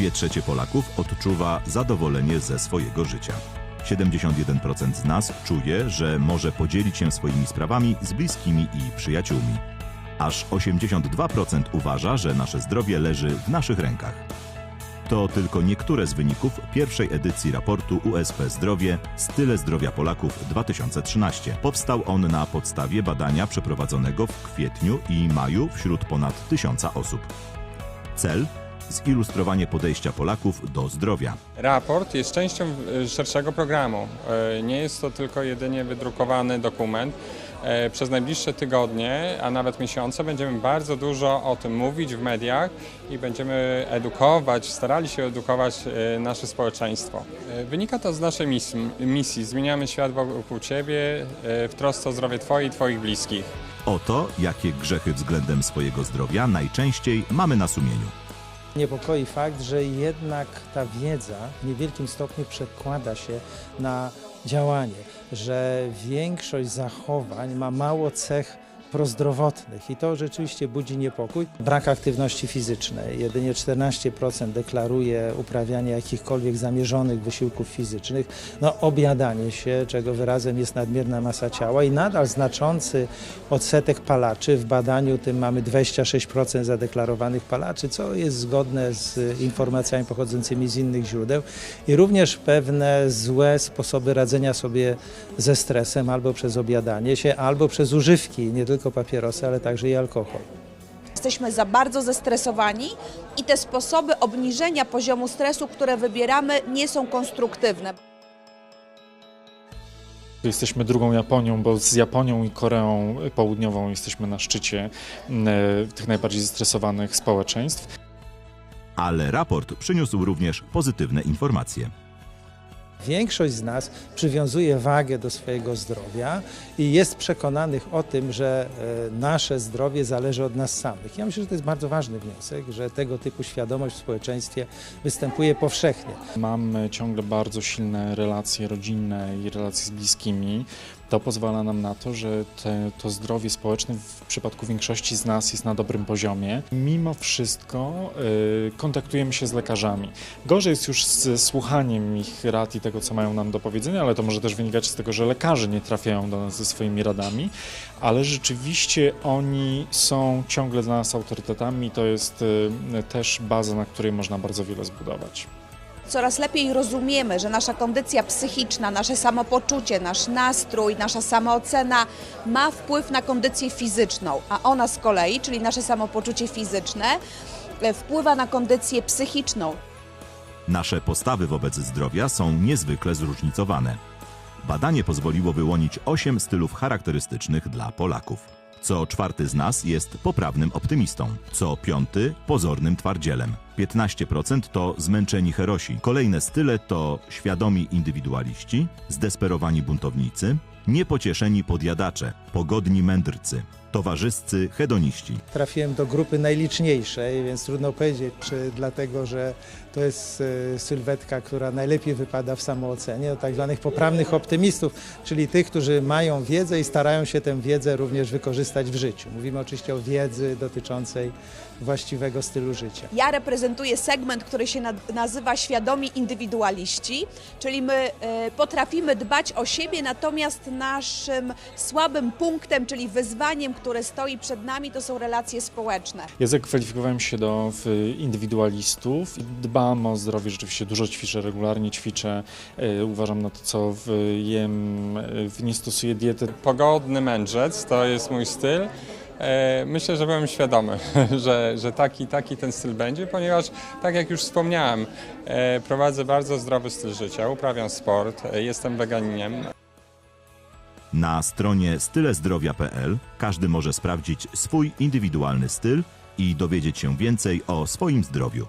Dwie trzecie Polaków odczuwa zadowolenie ze swojego życia. 71% z nas czuje, że może podzielić się swoimi sprawami z bliskimi i przyjaciółmi. Aż 82% uważa, że nasze zdrowie leży w naszych rękach. To tylko niektóre z wyników pierwszej edycji raportu USP Zdrowie Style Zdrowia Polaków 2013. Powstał on na podstawie badania przeprowadzonego w kwietniu i maju wśród ponad tysiąca osób. Cel zilustrowanie podejścia Polaków do zdrowia. Raport jest częścią e, szerszego programu. E, Nie jest to tylko jedynie wydrukowany dokument. E, Przez najbliższe tygodnie, a nawet miesiące będziemy bardzo dużo o tym mówić w mediach i będziemy edukować, starali się edukować nasze społeczeństwo. Wynika to z naszej misji. misji. Zmieniamy świat wokół Ciebie w trosce o zdrowie Twoje i Twoich bliskich. Oto jakie grzechy względem swojego zdrowia najczęściej mamy na sumieniu. Niepokoi fakt, że jednak ta wiedza w niewielkim stopniu przekłada się na działanie, że większość zachowań ma mało cech prozdrowotnych i to rzeczywiście budzi niepokój. Brak aktywności fizycznej. Jedynie 14% deklaruje uprawianie jakichkolwiek zamierzonych wysiłków fizycznych. No, objadanie się, czego wyrazem jest nadmierna masa ciała i nadal znaczący odsetek palaczy. W badaniu tym mamy 26% zadeklarowanych palaczy, co jest zgodne z informacjami pochodzącymi z innych źródeł i również pewne złe sposoby radzenia sobie ze stresem albo przez objadanie się, albo przez używki, nie tylko papierosy, ale także i alkohol. Jesteśmy za bardzo zestresowani i te sposoby obniżenia poziomu stresu, które wybieramy, nie są konstruktywne. Jesteśmy drugą Japonią, bo z Japonią i Koreą Południową jesteśmy na szczycie m, tych najbardziej zestresowanych społeczeństw. Ale raport przyniósł również pozytywne informacje. Większość z nas przywiązuje wagę do swojego zdrowia i jest przekonanych o tym, że e, nasze zdrowie zależy od nas samych. Ja myślę, że to jest bardzo ważny wniosek, że tego typu świadomość w społeczeństwie występuje powszechnie. Mamy ciągle bardzo silne relacje rodzinne i relacje z bliskimi. To pozwala nam na to, że te, to zdrowie społeczne w przypadku większości z nas jest na dobrym poziomie. Mimo wszystko y, kontaktujemy się z lekarzami. Gorzej jest już z słuchaniem ich rad i tego, co mają nam do powiedzenia, ale to może też wynikać z tego, że lekarze nie trafiają do nas ze swoimi radami, ale rzeczywiście oni są ciągle dla nas autorytetami i to jest y, też baza, na której można bardzo wiele zbudować. Coraz lepiej rozumiemy, że nasza kondycja psychiczna, nasze samopoczucie, nasz nastrój, nasza samoocena ma wpływ na kondycję fizyczną, a ona z kolei, czyli nasze samopoczucie fizyczne, e, wpływa na kondycję psychiczną. Nasze postawy wobec zdrowia są niezwykle zróżnicowane. Badanie pozwoliło wyłonić 8 stylów charakterystycznych dla Polaków. Co czwarty z nas jest poprawnym optymistą, co piąty pozornym twardzielem. 15% to zmęczeni herosi. Kolejne style to świadomi indywidualiści, zdesperowani buntownicy, niepocieszeni podjadacze, pogodni mędrcy, towarzyscy hedoniści. Trafiłem do grupy najliczniejszej, więc trudno powiedzieć, czy dlatego, że to jest e, sylwetka, która najlepiej wypada w samoocenie, tak zwanych poprawnych optymistów, czyli tych, którzy mają wiedzę i starają się tę wiedzę również wykorzystać w życiu. Mówimy oczywiście o wiedzy dotyczącej właściwego stylu życia. Ja reprezentuję segment, który się na, nazywa świadomi indywidualiści, czyli my e, potrafimy dbać o siebie, natomiast naszym słabym punktem, czyli wyzwaniem, które stoi przed nami, to są relacje społeczne. Ja zakwalifikowałem się do indywidualistów. Dbam o zdrowie, rzeczywiście dużo ćwiczę, regularnie ćwiczę. E, uważam na to, co w, jem, e, nie stosuję diety. Pogodny mędrzec to jest mój styl. E, Myślę, że byłem świadomy, że, że taki, taki ten styl będzie, ponieważ, tak jak już wspomniałem, e, prowadzę bardzo zdrowy styl życia, uprawiam sport, e, jestem weganinem. Na stronie stylezdrowia.pl każdy może sprawdzić swój indywidualny styl i dowiedzieć się więcej o swoim zdrowiu.